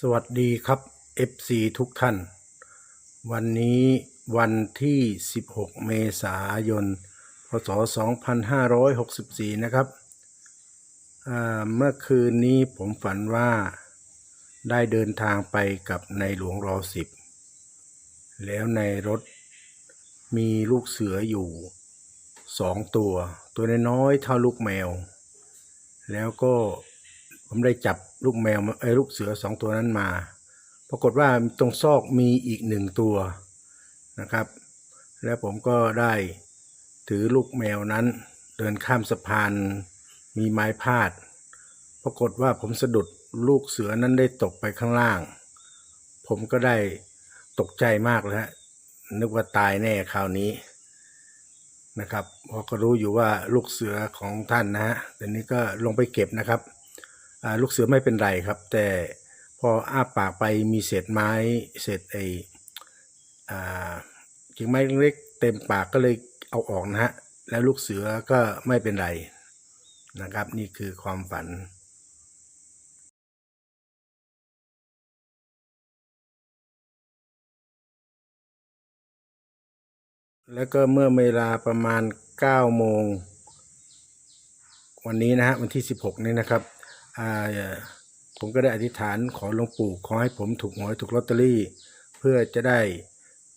สวัสดีครับ FC ทุกท่าน วันนี้วันที่ 16 เมษายน พศ 2564 นะครับอ่าเมื่อคืนนี้ผมฝันว่าได้เดินทางไปกับในหลวงรอสิบ แล้วในรถมีลูกเสืออยู่สองตัว ตัวน้อยๆเท่าลูกแมว แล้วก็ผมได้จับ ลูกแมวไอ้ลูกเสือสองตัวนั้นมา ปรากฏว่าตรงซอกมีอีกหนึ่งตัวนะครับ แล้วผมก็ได้ถือลูกแมวนั้นเดินข้ามสะพานมีไม้พาด ปรากฏว่าผมสะดุดลูกเสือนั้นได้ตกไปข้างล่าง ผมก็ได้ตกใจมากเลยฮะนึกว่าตายแน่คราวนี้นะครับพราะก็รู้อยู่ว่าลูกเสือของท่านนะฮะแต่นี้ก็ลงไปเก็บนะครับ ลูกเสือไม่เป็นไรครับ แต่พออ้าปากไปมีเศษไม้เศษไอกิ่งไม้เล็กเต็มปากก็เลยเอาออกนะฮะแล้วลูกเสือก็ไม่เป็นไรนะครับ นี่คือความฝันแล้วก็เมื่อเวลาประมาณ9โมง วันนี้นะฮะวันที่ 16 นี้นะครับ ผมก็ได้อธิษฐานขอหลวงปู่ขอให้ผมถูกหวยถูกลอตเตอรี่ เพื่อจะได้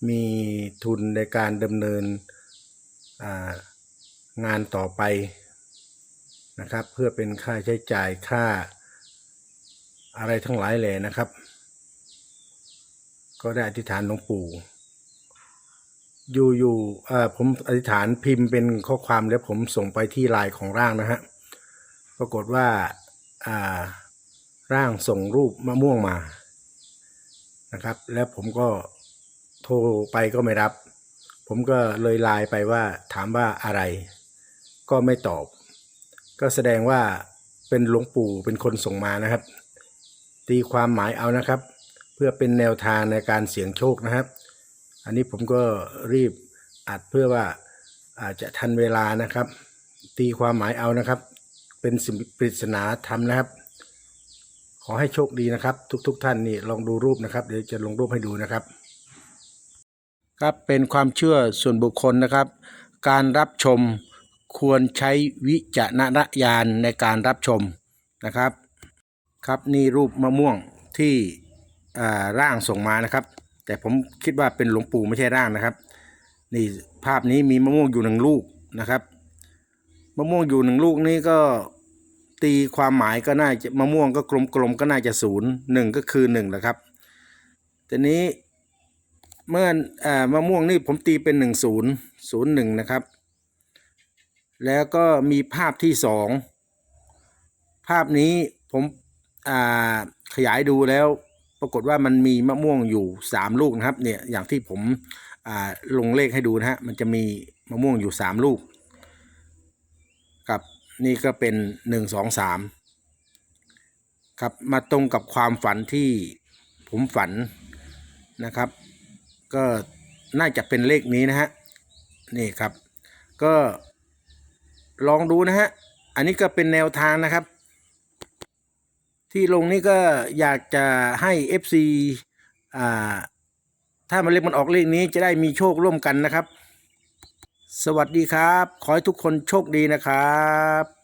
มีทุนในการดำเนินางานต่อไปนะครับ เพื่อเป็นค่าใช้จ่ายค่าอะไรทั้งหลายแหล่นะครับ ก็ได้อธิษฐานหลวงปู่อยู่อยู่ผมอธิษฐานพิมพ์เป็นข้อความแล้วผมส่งไปที่ไลน์ของร่างนะฮะปรากฏว่า ร่างส่งรูปมะม่วงมานะครับ แล้วผมก็โทรไปก็ไม่รับ ผมก็เลยไลน์ไปว่าถามว่าอะไร ก็ไม่ตอบ ก็แสดงว่าเป็นหลวงปู่เป็นคนส่งมานะครับ ตีความหมายเอานะครับ เพื่อเป็นแนวทางในการเสี่ยงโชคนะครับ อันนี้ผมก็รีบอัดเพื่อว่าอาจจะทันเวลานะครับ ตีความหมายเอานะครับ เป็นสิ่งปริศนาธรรมนะครับ ขอให้โชคดีนะครับ ทุกๆทท่านนี่ลองดูรูปนะครับ เดี๋ยวจะลงรูปให้ดูนะครับ ครับเป็นความเชื่อส่วนบุคคลนะครับ การรับชมควรใช้วิจารณญาณในการรับชมนะครับ ครับนี่รูปมะม่วงที่อ่าร่างส่งมานะครับ แต่ผมคิดว่าเป็นหลวงปู่ไม่ใช่ร่างนะครับ นี่ภาพนี้มีมะม่วงอยู่หนึ่งลูกนะครับมะม่วงอยู่หนึ่งลูกนี้ก็ ตีความหมายก็น่าจะมะม่วงก็กลมๆก็น่าจะศูนย์หนึ่งก็คือหนึ่งแหละครับแต่นี้เมื่ออมะม่วงนี่ผมตีเป็นหนึ่งศูนย์ศูนย์หนึ่งนะครับ แล้วก็มีภาพที่สองภาพนี้ผมขยายดูแล้ว ปรากฏว่ามันมีมะม่วงอยู่สามลูกนะครับเนี่ยอย่างที่ผมลงเลขให้ดูนะฮะมันจะมีมะม่วงอยู่สามลูกครับ นี่ก็เป็นหนึ่งสองสามครับมาตรงกับความฝันที่ผมฝันนะครับ ก็น่าจะเป็นเลขนี้นะฮะนี่ครับ ก็ลองดูนะฮะอันนี้ก็เป็นแนวทางนะครับ ที่ลงนี่ก็อยากจะให้ FC อ่าถ้ามันเลขมันออกเลขนี้จะได้มีโชคร่วมกันนะครับ สวัสดีครับ ขอให้ทุกคนโชคดีนะครับ